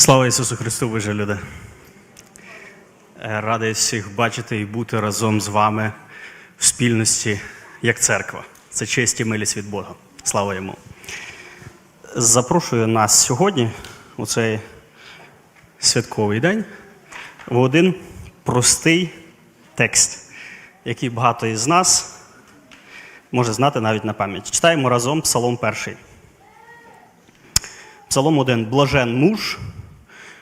Слава Ісусу Христу, ви люди. Е, Радий всіх бачити і бути разом з вами в спільності як церква. Це честь і милість від Бога. Слава йому. Запрошую нас сьогодні, у цей святковий день, в один простий текст, який багато із нас може знати навіть на пам'ять. Читаємо разом Псалом перший. Псалом 1. Блажен муж,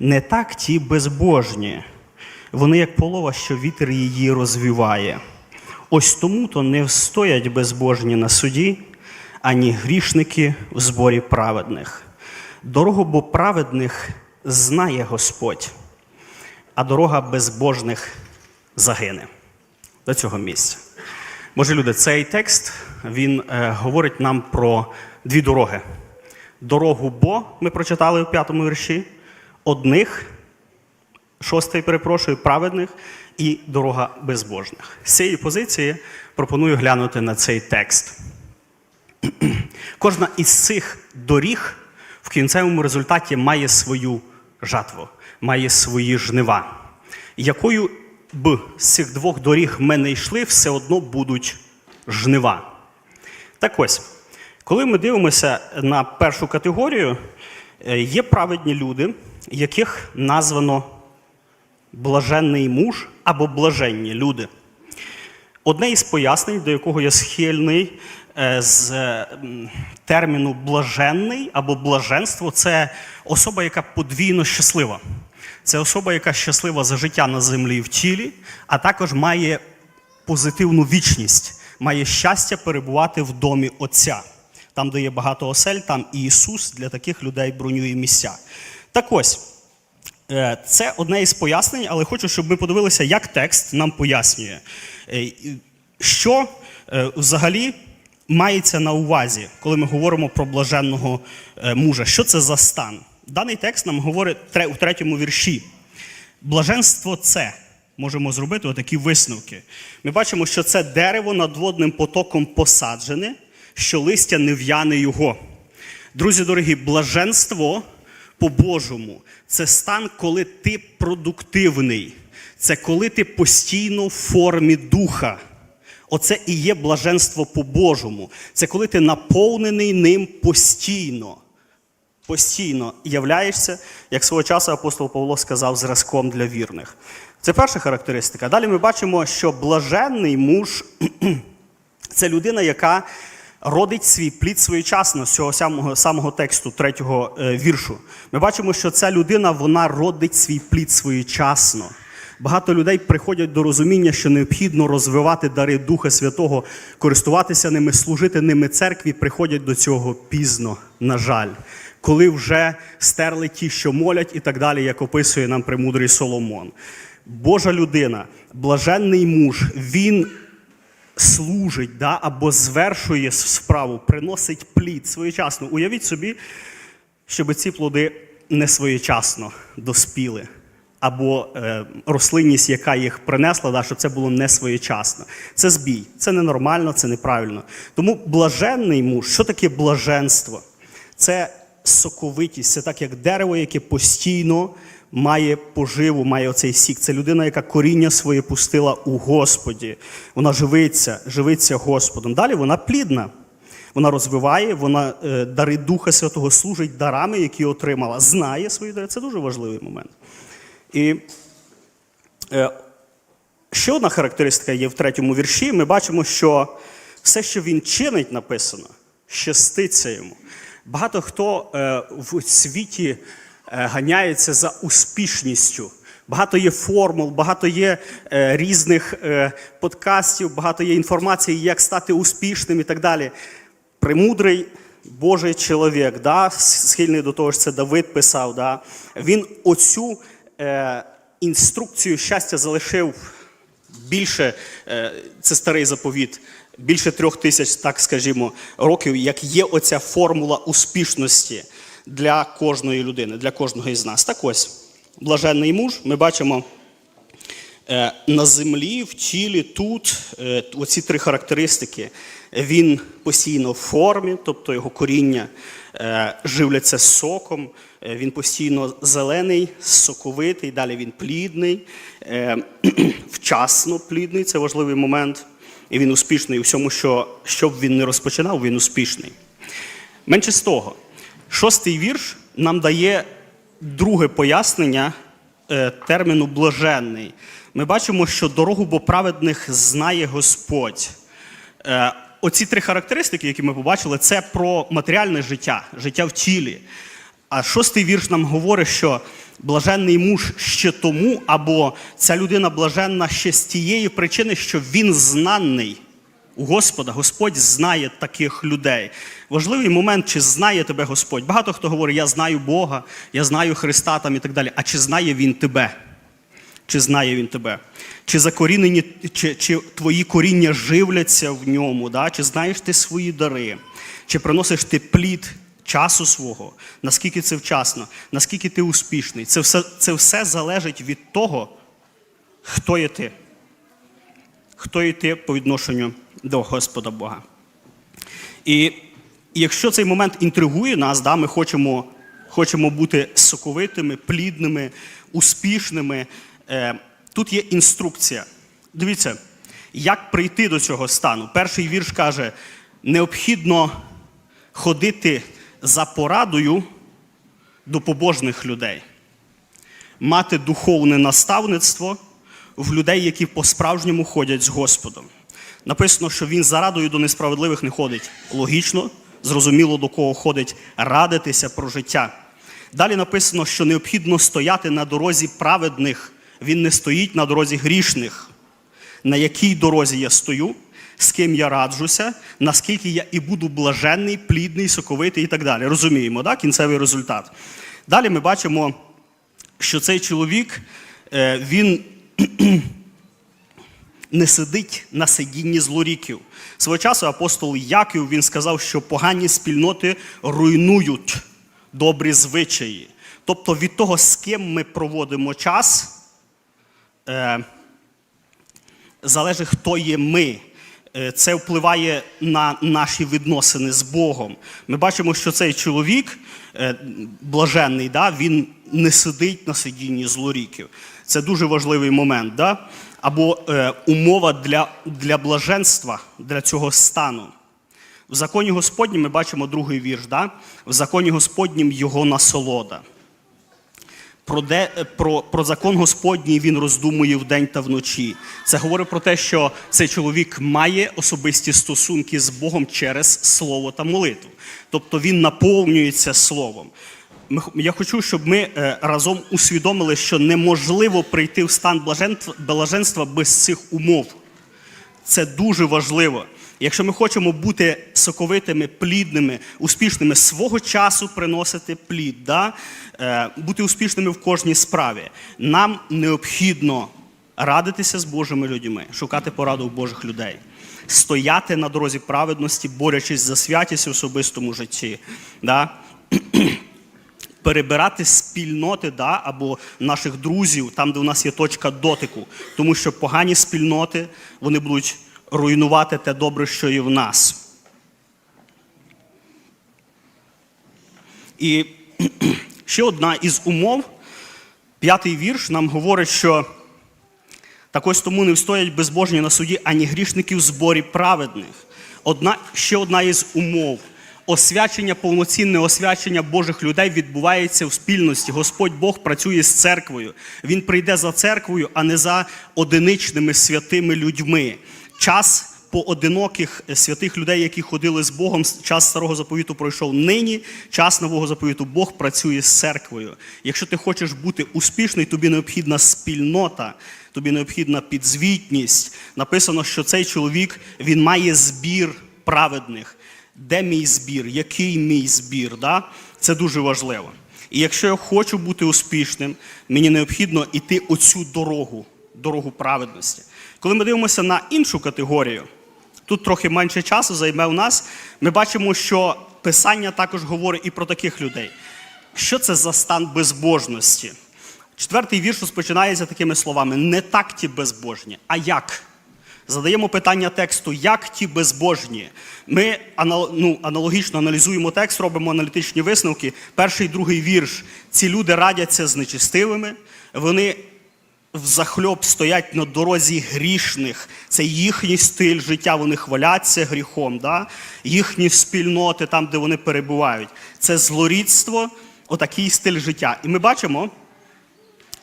Не так ті безбожні, вони як полова, що вітер її розвіває. Ось тому то не встоять безбожні на суді, ані грішники в зборі праведних. Дорогу бо праведних знає Господь, а дорога безбожних загине. До цього місця. Боже люди, цей текст він е, говорить нам про дві дороги. Дорогу бо ми прочитали в п'ятому вірші, одних, шостий, перепрошую, праведних, і дорога безбожних. З цієї позиції пропоную глянути на цей текст. Кожна із цих доріг в кінцевому результаті має свою жатву, має свої жнива. Якою б з цих двох доріг ми не йшли, все одно будуть жнива. Так ось, коли ми дивимося на першу категорію, е, є праведні люди, яких названо блаженний муж або блаженні люди. Одне із пояснень, до якого я схильний е, з терміну блаженний або блаженство, це особа, яка подвійно щаслива. Це особа, яка щаслива за життя на землі в тілі, а також має позитивну вічність, має щастя перебувати в домі Отця. Там, де є багато осель, там і Ісус для таких людей бронює місця. Так ось, Е, Це одне із пояснень, але хочу, щоб ми подивилися, як текст нам пояснює, Е, що е, взагалі мається на увазі, коли ми говоримо про блаженного мужа. Що це за стан? Даний текст нам говорить у третьому вірші. Блаженство це. Можемо зробити отакі висновки. Ми бачимо, що це дерево над водним потоком посаджене, що листя не в'яне його. Друзі дорогі, блаженство по-божому це стан, коли ти продуктивний. Це коли ти постійно в формі духа. Оце і є блаженство по-божому. Це коли ти наповнений ним постійно. Постійно являєшся, як свого часу апостол Павло сказав, зразком для вірних. Це перша характеристика. Далі ми бачимо, що блаженний муж це людина, яка родить свій плід своєчасно з цього самого, самого тексту, третього е, віршу. Ми бачимо, що ця людина вона родить свій плід своєчасно. Багато людей приходять до розуміння, що необхідно розвивати дари Духа Святого, користуватися ними, служити ними церкві, приходять до цього пізно, на жаль, коли вже стерли ті, що молять, і так далі, як описує нам премудрий Соломон. Божа людина, блаженний муж, він служить да, або звершує справу, приносить плід своєчасно. Уявіть собі, щоб ці плоди не своєчасно доспіли. Або е, рослинність, яка їх принесла, да, щоб це було не своєчасно. Це збій, це ненормально, це неправильно. Тому блаженний муж, що таке блаженство? Це соковитість, це так як дерево, яке постійно має поживу, має оцей сік. Це людина, яка коріння своє пустила у Господі. Вона живиться, живиться Господом. Далі вона плідна. Вона розвиває, вона е, дари Духа Святого служить дарами, які отримала, знає свої дари. Це дуже важливий момент. І е, ще одна характеристика є в третьому вірші. Ми бачимо, що все, що він чинить, написано, щаститься йому. Багато хто е, в світі ганяється за успішністю. Багато є формул, багато є е, різних е, подкастів, багато є інформації, як стати успішним і так далі. Премудрий Божий чоловік, да, схильний до того, що це Давид писав, да, він оцю е, інструкцію щастя залишив більше, е, це старий заповіт, більше трьох тисяч, так скажімо, років, як є оця формула успішності для кожної людини, для кожного із нас. Так ось, блаженний муж, ми бачимо. Е, На землі, в тілі, тут е, оці три характеристики. Він постійно в формі, тобто його коріння е, живляться соком, він постійно зелений, соковитий, далі він плідний, вчасно плідний, це важливий момент. І він успішний у всьому, що, що б він не розпочинав, він успішний. Менше з того, шостий вірш нам дає друге пояснення е, терміну блаженний. Ми бачимо, що дорогу бо праведних знає Господь. Е, Оці три характеристики, які ми побачили, це про матеріальне життя, життя в тілі. А шостий вірш нам говорить, що блаженний муж ще тому, або ця людина блаженна ще з тієї причини, що він знаний у Господа. Господь знає таких людей. Важливий момент, чи знає тебе Господь. Багато хто говорить, я знаю Бога, я знаю Христа там і так далі. А чи знає Він тебе? Чи знає він тебе? Чи закорінені, чи, чи твої коріння живляться в ньому? Да? Чи знаєш ти свої дари? Чи приносиш ти плід часу свого? Наскільки це вчасно? Наскільки ти успішний? Це все, це все залежить від того, хто є ти. Хто є ти по відношенню до Господа Бога. І якщо цей момент інтригує нас, да, ми хочемо, хочемо бути соковитими, плідними, успішними. Е, тут є інструкція. Дивіться, як прийти до цього стану. Перший вірш каже: необхідно ходити за порадою до побожних людей, мати духовне наставництво в людей, які по-справжньому ходять з Господом. Написано, що він за радою до несправедливих не ходить. Логічно, зрозуміло, до кого ходить радитися про життя. Далі написано, що необхідно стояти на дорозі праведних. Він не стоїть на дорозі грішних. На якій дорозі я стою, з ким я раджуся, наскільки я і буду блаженний, плідний, соковитий і так далі. Розуміємо, да? кінцевий результат. Далі ми бачимо, що цей чоловік, е, він не сидить на сидінні злоріків. Свого часу апостол Яків він сказав, що погані спільноти руйнують добрі звичаї. Тобто від того, з ким ми проводимо час, е, залежить, хто є ми. Е, Це впливає на наші відносини з Богом. Ми бачимо, що цей чоловік е, блаженний, він не сидить на сидінні злоріків. Це дуже важливий момент. Або е, умова для, для блаженства, для цього стану. В законі Господнім ми бачимо другий вірш. Да? В законі Господнім його насолода. Про, де, про, про закон Господній він роздумує вдень та вночі. Це говорить про те, що цей чоловік має особисті стосунки з Богом через слово та молитву. Тобто він наповнюється словом. Я хочу, щоб ми е, разом усвідомили, що неможливо прийти в стан блаженства, без цих умов. Це дуже важливо. Якщо ми хочемо бути соковитими, плідними, успішними, свого часу приносити плід, да? е, бути успішними в кожній справі, нам необхідно радитися з Божими людьми, шукати пораду у Божих людей, стояти на дорозі праведності, борючись за святість в особистому житті. Да? перебирати спільноти да, або наших друзів, там, де у нас є точка дотику. Тому що погані спільноти вони будуть руйнувати те добре, що є в нас. І ще одна із умов, п'ятий вірш нам говорить, що так ось тому не встоять безбожні на суді ані грішники в зборі праведних. Одна, ще одна із умов. Освячення, повноцінне освячення Божих людей відбувається в спільності. Господь Бог працює з церквою. Він прийде за церквою, а не за одиничними святими людьми. Час поодиноких святих людей, які ходили з Богом, час старого заповіту пройшов нині, час нового заповіту Бог працює з церквою. Якщо ти хочеш бути успішний, тобі необхідна спільнота, тобі необхідна підзвітність. Написано, що цей чоловік він має збір праведних. Де мій збір, який мій збір. Да? Це дуже важливо. І якщо я хочу бути успішним, мені необхідно йти оцю дорогу, дорогу праведності. Коли ми дивимося на іншу категорію, тут трохи менше часу займе у нас, ми бачимо, що Писання також говорить і про таких людей. Що це за стан безбожності? Четвертий вірш розпочинається такими словами: не так ті безбожні, а як? Задаємо питання тексту, як ті безбожні. Ми ну, аналогічно аналізуємо текст, робимо аналітичні висновки. Перший другий вірш. Ці люди радяться з нечистивими, вони взахльоб стоять на дорозі грішних. Це їхній стиль життя, вони хваляться гріхом, да? їхні спільноти, там, де вони перебувають. Це злорідство, отакий стиль життя. І ми бачимо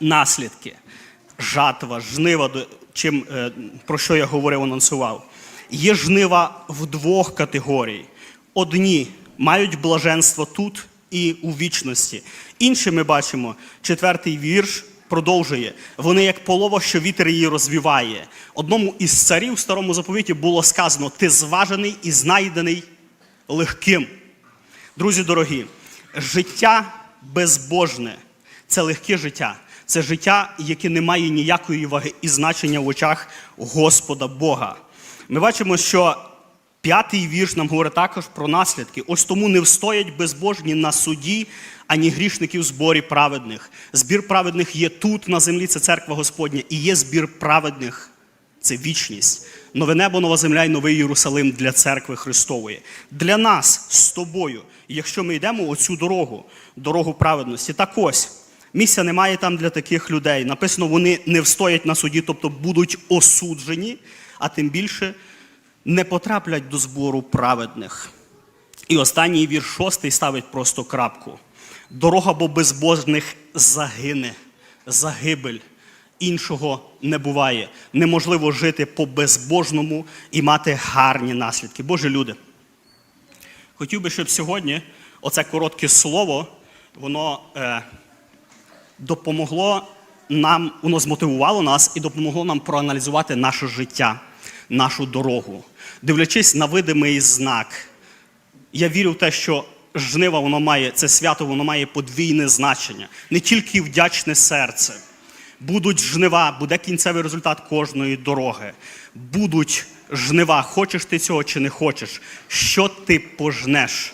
наслідки, жатва, жнива, чим, е, про що я говорив, анонсував. Є жнива в двох категорій. Одні мають блаженство тут і у вічності. Інші ми бачимо, четвертий вірш продовжує. Вони як полова, що вітер її розвіває. Одному із царів в старому заповіті було сказано: ти зважений і знайдений легким. Друзі дорогі, життя безбожне це легке життя. Це життя, яке не має ніякої ваги і значення в очах Господа Бога. Ми бачимо, що п'ятий вірш нам говорить також про наслідки. Ось тому не встоять безбожні на суді, ані грішники в зборі праведних. Збір праведних є тут, на землі, це церква Господня, і є збір праведних це вічність. Нове небо, нова земля і новий Єрусалим для церкви Христової. Для нас з тобою, якщо ми йдемо оцю дорогу, дорогу праведності, так ось. Місця немає там для таких людей. Написано, вони не встоять на суді, тобто будуть осуджені, а тим більше не потраплять до збору праведних. І останній вірш шостий ставить просто крапку. Дорога бо безбожних загине, загибель. Іншого не буває. Неможливо жити по безбожному і мати гарні наслідки. Боже люди. Хотів би, щоб сьогодні оце коротке слово, воно е, допомогло нам, воно змотивувало нас і допомогло нам проаналізувати наше життя, нашу дорогу. Дивлячись на видимий знак, я вірю в те, що жнива воно має, це свято воно має подвійне значення, не тільки вдячне серце. Будуть жнива, буде кінцевий результат кожної дороги. Будуть жнива, хочеш ти цього чи не хочеш. Що ти пожнеш?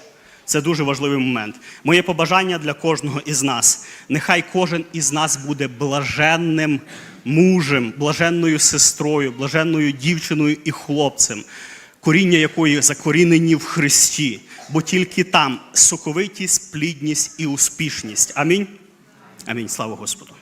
Це дуже важливий момент. Моє побажання для кожного із нас. Нехай кожен із нас буде блаженним мужем, блаженною сестрою, блаженною дівчиною і хлопцем, коріння якої закорінені в Христі, бо тільки там соковитість, плідність і успішність. Амінь. Амінь. Слава Господу.